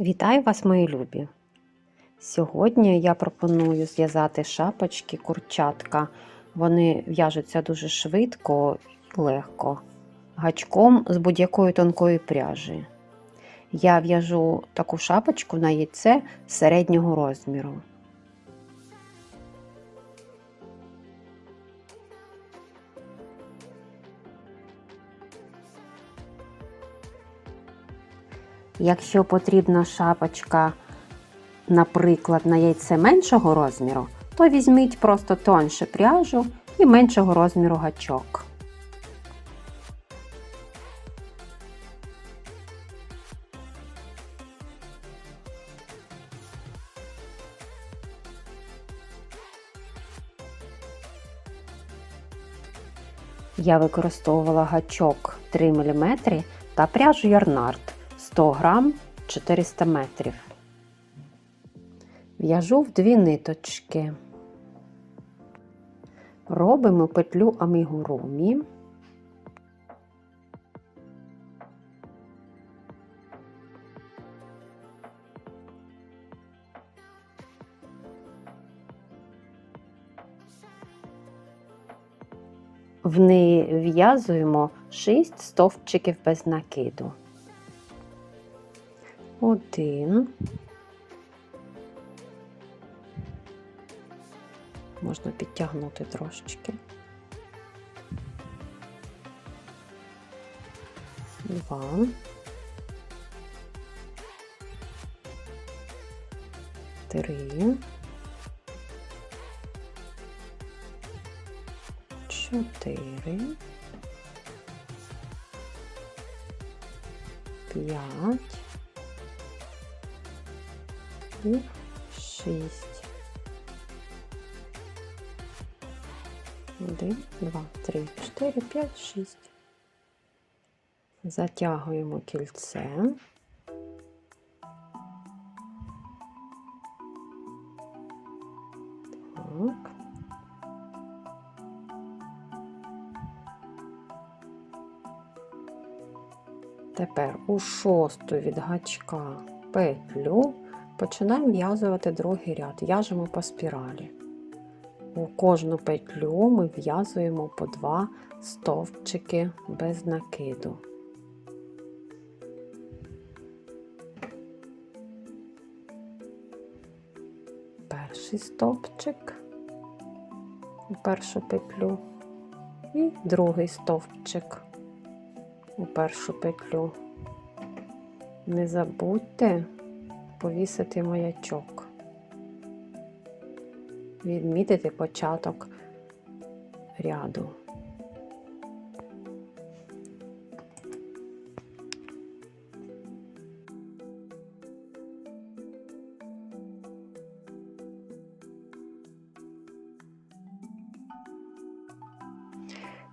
Вітаю вас, мої любі! Сьогодні я пропоную зв'язати шапочки курчатка. Вони в'яжуться дуже швидко і легко, гачком з будь-якої тонкої пряжі. Я в'яжу таку шапочку на яйце середнього розміру. Якщо потрібна шапочка, наприклад, на яйце меншого розміру, то візьміть просто тонше пряжу і меншого розміру гачок. Я використовувала гачок 3 мм та пряжу Ярнард 100 грам 400 метрів. В'яжу в дві ниточки. Робимо петлю амігурумі. В неї в'язуємо 6 стовпчиків без накиду. Один. Можна підтягнути трошечки. Два. Три. Чотири. П'ять. І шість. Один, два, три, чотири, п'ять, шість. Затягуємо кільце. Так. Тепер у шосту від гачка петлю починаємо в'язувати другий ряд, в'яжемо по спіралі. У кожну петлю ми в'язуємо по два стовпчики без накиду. Перший стовпчик у першу петлю і другий стовпчик у першу петлю. Не забудьте повісити маячок, відмітити початок ряду.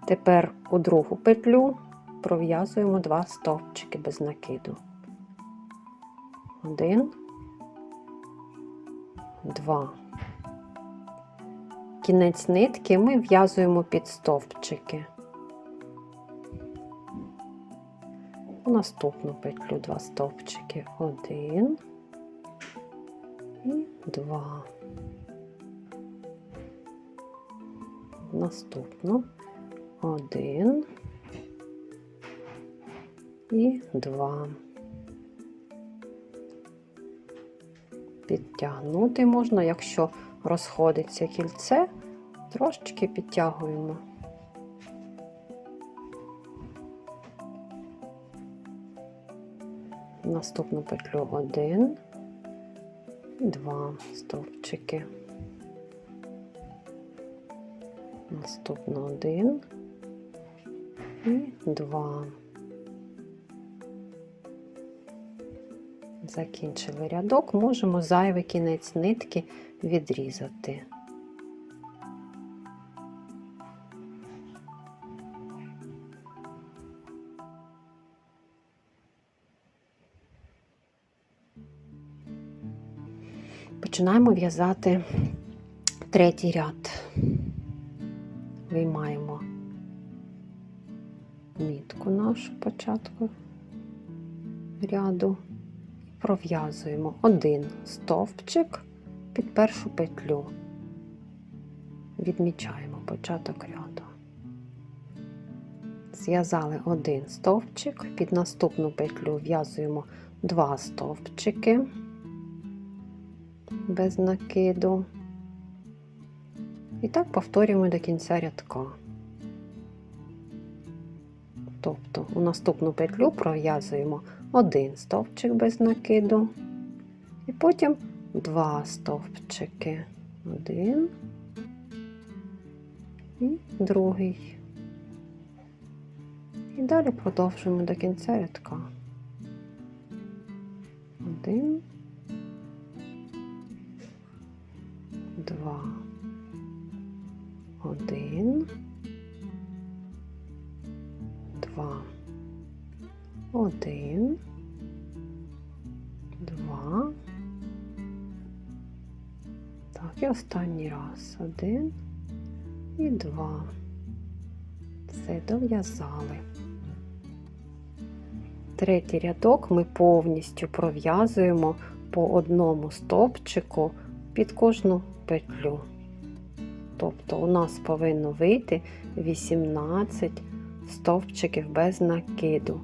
Тепер у другу петлю пров'язуємо два стовпчики без накиду. Один, два. Кінець нитки ми в'язуємо під стовпчики. У наступну петлю два стовпчики. Один і два. Наступну один і два. Підтягнути можна, якщо розходиться кільце, трошечки підтягуємо. Наступну петлю один, два стовпчики. Наступно один і два. Закінчили рядок, можемо зайвий кінець нитки відрізати. Починаємо в'язати третій ряд. Виймаємо мітку нашу початку ряду пров'язуємо один стовпчик під першу петлю. Відмічаємо початок ряду. Зв'язали один стовпчик, під наступну петлю в'язуємо два стовпчики без накиду. І так повторюємо до кінця рядка. Тобто у наступну петлю пров'язуємо один стовпчик без накиду, і потім два стовпчики. Один. І другий. І далі продовжуємо до кінця рядка. Один, два, один, два, один, і останній раз. Один і два. Все дов'язали. Третій рядок ми повністю пров'язуємо по одному стовпчику під кожну петлю. Тобто у нас повинно вийти 18 стовпчиків без накиду.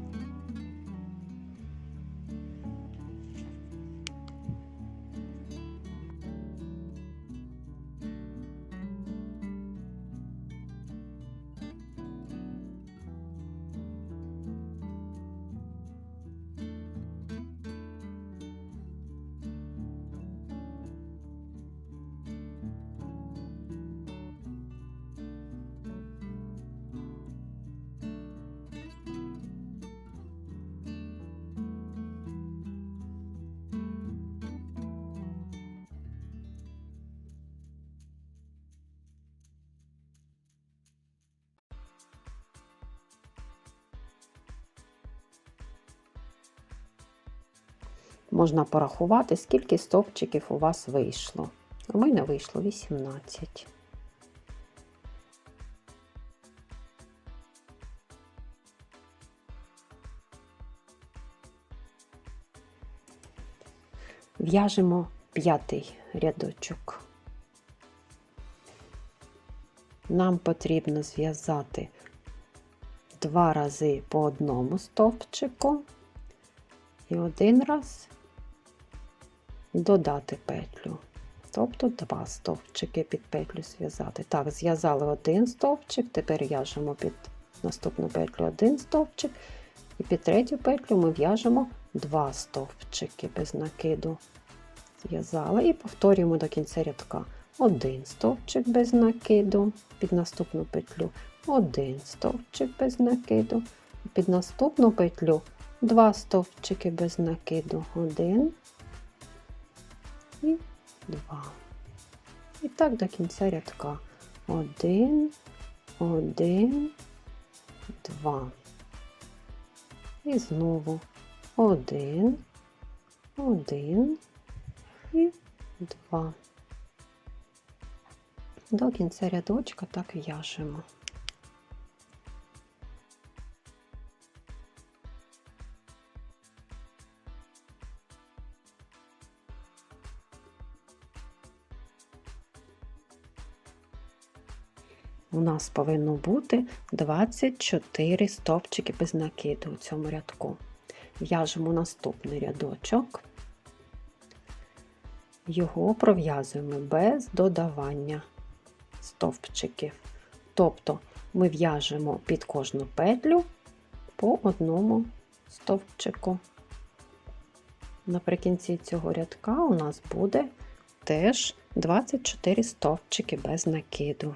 Можна порахувати, скільки стовпчиків у вас вийшло. У мене вийшло 18. В'яжемо п'ятий рядочок. Нам потрібно зв'язати два рази по одному стовпчику і один раз додати петлю. Тобто два стовпчики під петлю зв'язати. Так, зв'язали один стовпчик, тепер в'яжемо під наступну петлю один стовпчик, і під третю петлю ми в'яжемо два стовпчики без накиду. Зв'язали і повторюємо до кінця рядка. Один стовпчик без накиду, під наступну петлю один стовпчик без накиду, під наступну петлю два стовпчики без накиду, один і два. І так до кінця рядка. Один, один, два. І знову один, один і два. До кінця рядочка так в'яжемо. У нас повинно бути 24 стовпчики без накиду у цьому рядку. В'яжемо наступний рядочок, його пров'язуємо без додавання стовпчиків. Тобто ми в'яжемо під кожну петлю по одному стовпчику. Наприкінці цього рядка у нас буде теж 24 стовпчики без накиду.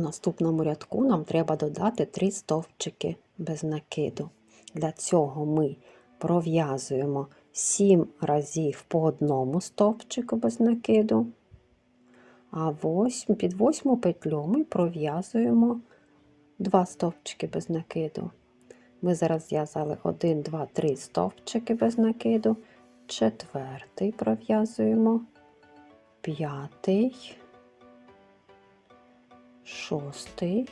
У наступному рядку нам треба додати 3 стовпчики без накиду. Для цього ми пров'язуємо 7 разів по одному стовпчику без накиду, а 8, під восьму петлю ми пров'язуємо 2 стовпчики без накиду. Ми зараз зв'язали 1, 2, 3 стовпчики без накиду, четвертий пров'язуємо, п'ятий, шостий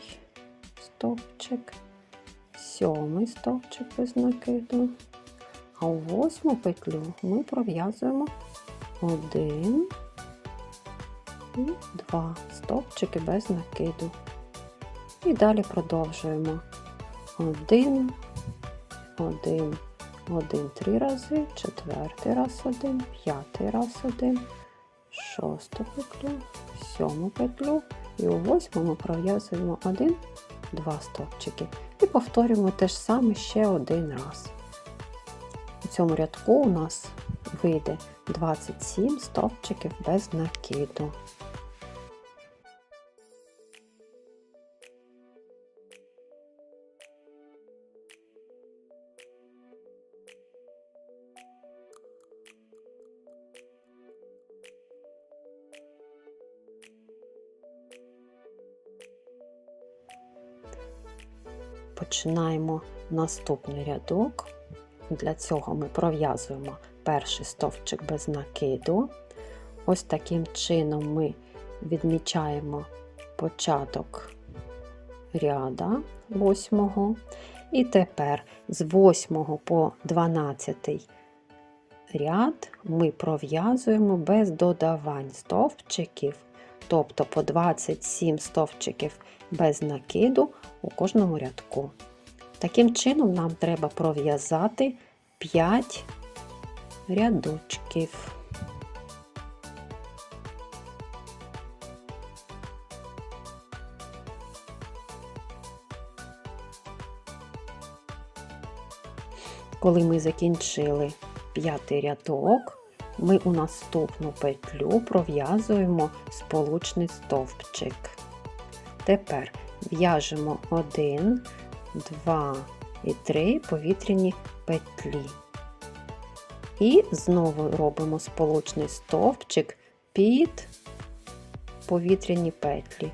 стовпчик, сьомий стовпчик без накиду. А у восьму петлю ми пров'язуємо один і два стовпчики без накиду. І далі продовжуємо один, один, один, три рази, четвертий раз один, п'ятий раз один, шосту петлю, сьому петлю і у восьмому пров'язуємо один, два стовпчики. І повторюємо те ж саме ще один раз. У цьому рядку у нас вийде 27 стовпчиків без накиду. Починаємо наступний рядок. Для цього ми пров'язуємо перший стовпчик без накиду. Ось таким чином ми відмічаємо початок ряда 8. І тепер з 8 по 12 ряд ми пров'язуємо без додавань стовпчиків, тобто по 27 стовпчиків без накиду у кожному рядку. Таким чином нам треба пров'язати 5 рядочків. Коли ми закінчили п'ятий рядок, ми у наступну петлю пров'язуємо сполучний стовпчик. Тепер в'яжемо 1, 2 і 3 повітряні петлі. І знову робимо сполучний стовпчик під повітряні петлі.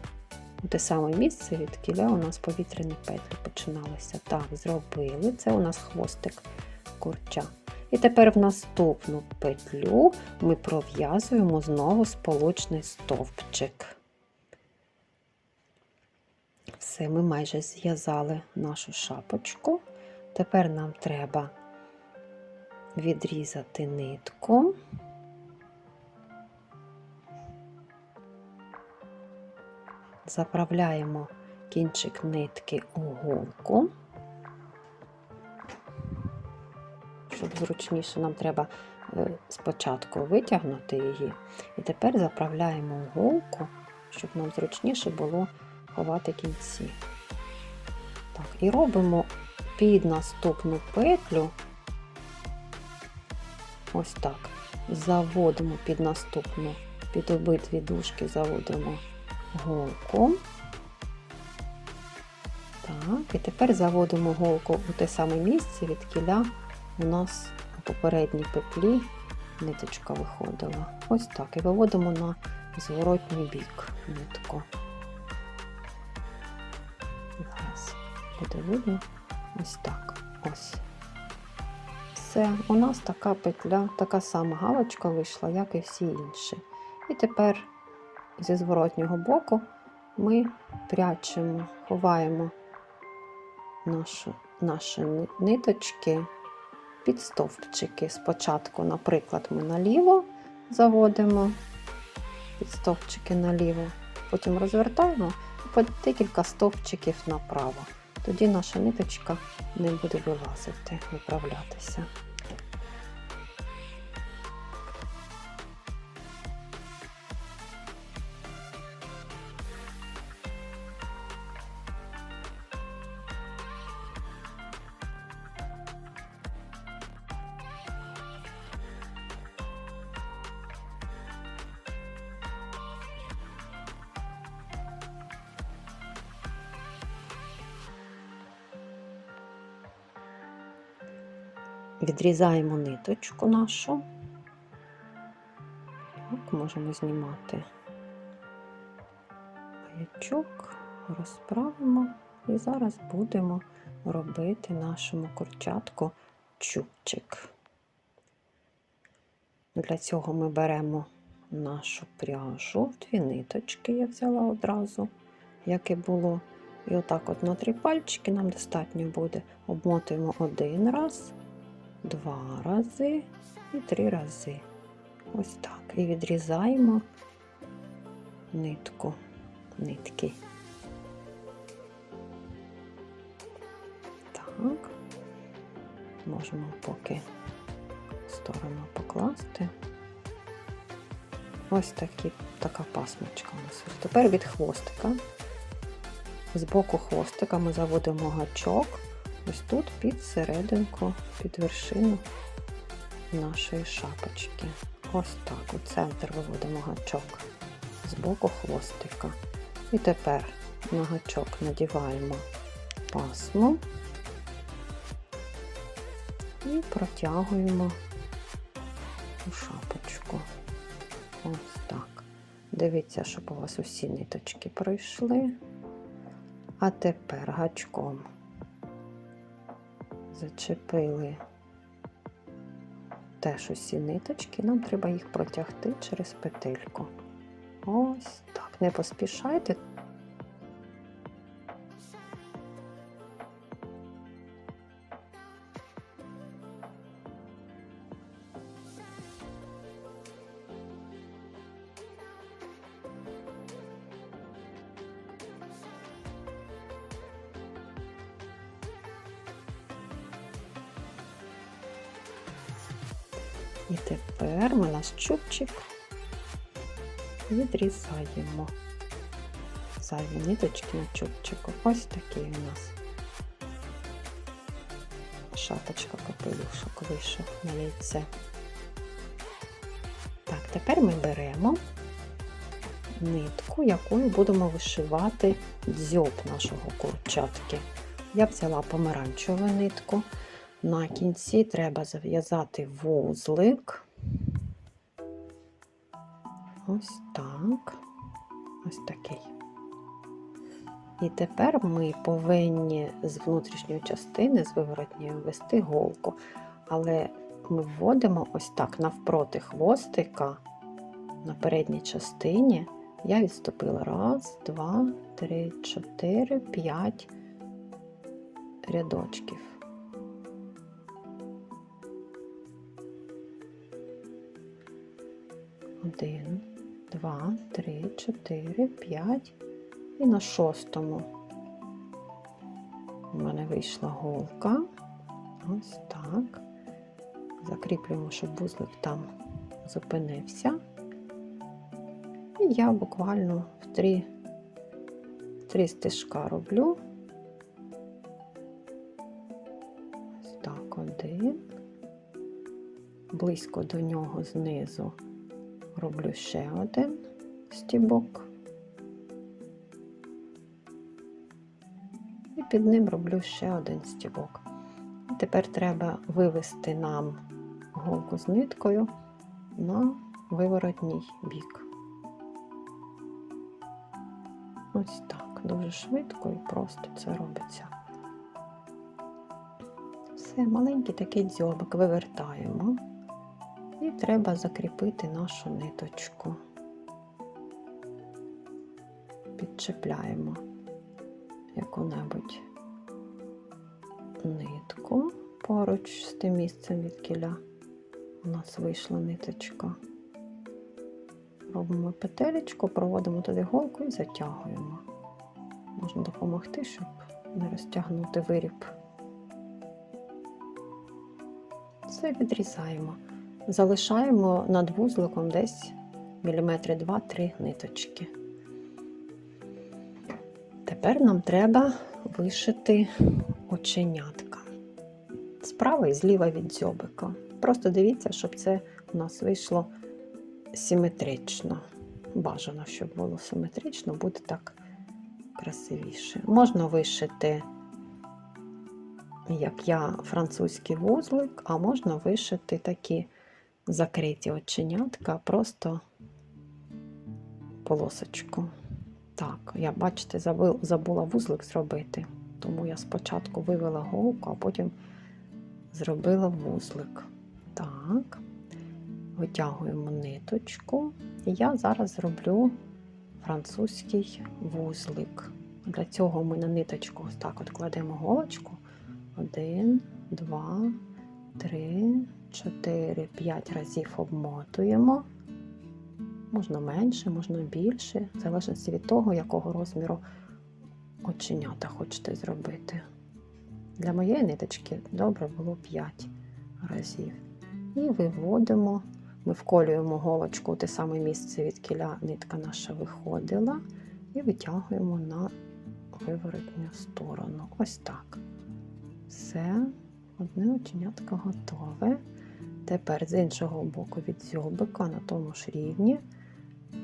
У Те саме місце, від кіля у нас повітряні петлі починалися. Так, зробили. Це у нас хвостик курча. І тепер в наступну петлю ми пров'язуємо знову сполучний стовпчик. Все, ми майже зв'язали нашу шапочку. Тепер нам треба відрізати нитку. Заправляємо кінчик нитки у голку. Щоб зручніше нам треба е, спочатку витягнути її, і тепер заправляємо голку, щоб нам зручніше було ховати кінці. Так, І робимо під наступну петлю, ось так, заводимо під наступну, під обидві дужки заводимо голку. Так, і тепер заводимо голку у те саме місце, від у нас у попередній петлі ниточка виходила. Ось так. І виводимо на зворотній бік нитку. Зараз буде видно ось так. Ось. Все, у нас така петля, така сама галочка вийшла, як і всі інші. І тепер зі зворотнього боку ми прячемо, ховаємо нашу, наші ниточки під стовпчики. Спочатку, наприклад, ми наліво заводимо під стовпчики наліво, потім розвертаємо і декілька стовпчиків направо. Тоді наша ниточка не буде вилазити, виправлятися. Відрізаємо ниточку нашу. Так, можемо знімати гаячок, розправимо і зараз будемо робити нашому курчатку чубчик. Для цього ми беремо нашу пряжу, дві ниточки я взяла одразу, як і було. І отак от на три пальчики нам достатньо буде. Обмотуємо один раз, два рази і три рази. Ось так. І відрізаємо нитку, нитки. Так. Можемо поки в сторону покласти. Ось такі, така пасмочка у нас. Тепер від хвостика. З боку хвостика ми заводимо гачок ось тут під серединку, під вершину нашої шапочки. Ось так, у центр виводимо гачок з боку хвостика. І тепер на гачок надіваємо пасму і протягуємо у шапочку. Ось так. Дивіться, щоб у вас усі ниточки пройшли. А тепер гачком зачепили теж усі ниточки, нам треба їх протягти через петельку. Ось так. Не поспішайте. Відрізаємо зайві ниточки на чубчику. Ось такий у нас шапочка капелюшок вийшов на яйце. Так, тепер ми беремо нитку, якою будемо вишивати дзьоб нашого курчатки. Я взяла помаранчеву нитку. На кінці треба зав'язати вузлик. Ось так. Ось такий. І тепер ми повинні з внутрішньої частини, з виворотньої, ввести голку. Але ми вводимо ось так навпроти хвостика на передній частині. Я відступила раз, два, три, чотири, п'ять рядочків. Один, два, три, чотири, п'ять. І на шостому у мене вийшла голка. Ось так. Закріплюємо, щоб вузлик там зупинився. І я буквально в три, три стежка роблю. Ось так, один. Близько до нього знизу роблю ще один стібок. І під ним роблю ще один стібок. Тепер треба вивести нам голку з ниткою на виворотній бік. Ось так, дуже швидко і просто це робиться. Все, маленький такий дзьобик вивертаємо. І треба закріпити нашу ниточку. Підчепляємо яку-небудь нитку поруч з тим місцем від кіля. У нас вийшла ниточка. Робимо петелечку, проводимо туди голку і затягуємо. Можна допомогти, щоб не розтягнути виріб. Все відрізаємо. Залишаємо над вузликом десь міліметри 2-3 ниточки. Тепер нам треба вишити оченятка. Справа і зліва від дзьобика. Просто дивіться, щоб це у нас вийшло симетрично. Бажано, щоб було симетрично, буде так красивіше. Можна вишити як я, французький вузлик, а можна вишити такі закриті оченятка, просто полосочку. Так, я, бачите, забула вузлик зробити. Тому я спочатку вивела голку, а потім зробила вузлик. Так, витягуємо ниточку. І я зараз зроблю французький вузлик. Для цього ми на ниточку так от кладемо голочку. Один, два, три, чотири, п'ять разів обмотуємо. Можна менше, можна більше, в залежності від того, якого розміру оченята хочете зробити. Для моєї ниточки добре було 5 разів. І виводимо, ми вколюємо голочку у те саме місце, від нитка наша виходила, і витягуємо на виворотню сторону. Ось так. Все, одне оченятко готове. Тепер з іншого боку від дзьобика на тому ж рівні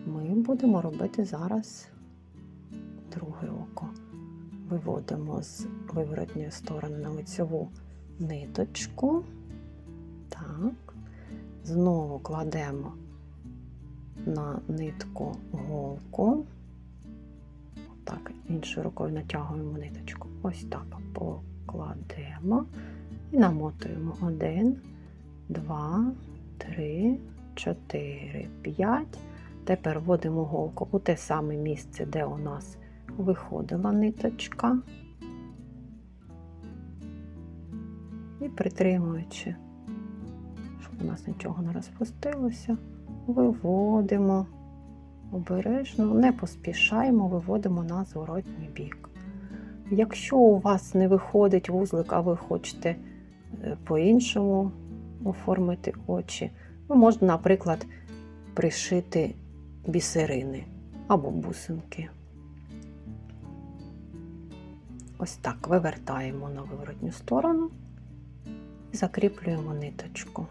ми будемо робити зараз друге око. Виводимо з виворотньої сторони на лицьову ниточку. Так. Знову кладемо на нитку голку. Так, іншою рукою натягуємо ниточку. Ось так покладемо і намотуємо один, два, три, чотири, п'ять. Тепер вводимо голку у те саме місце, де у нас виходила ниточка. І притримуючи, щоб у нас нічого не розпустилося, виводимо обережно, не поспішаємо, виводимо на зворотній бік. Якщо у вас не виходить вузлик, а ви хочете е, по-іншому оформити очі, ви можете, наприклад, пришити бісерини або бусинки. Ось так вивертаємо на виворотню сторону і закріплюємо ниточку.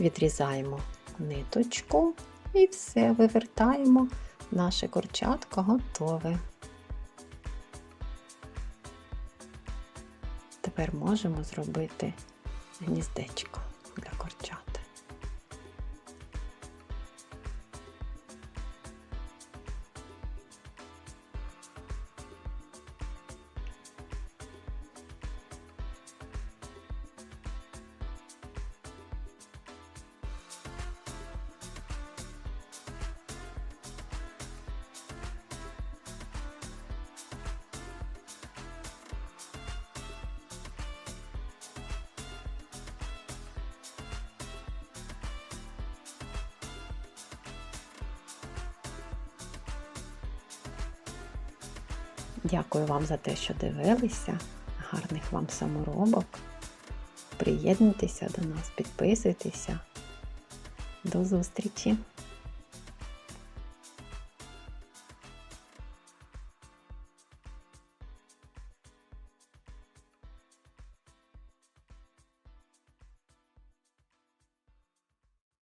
Відрізаємо ниточку і все, вивертаємо. Наше курчатко готове. Тепер можемо зробити гніздечко Дякую вам за те, що дивилися. Гарних вам саморобок. Приєднуйтеся до нас, підписуйтеся. До зустрічі!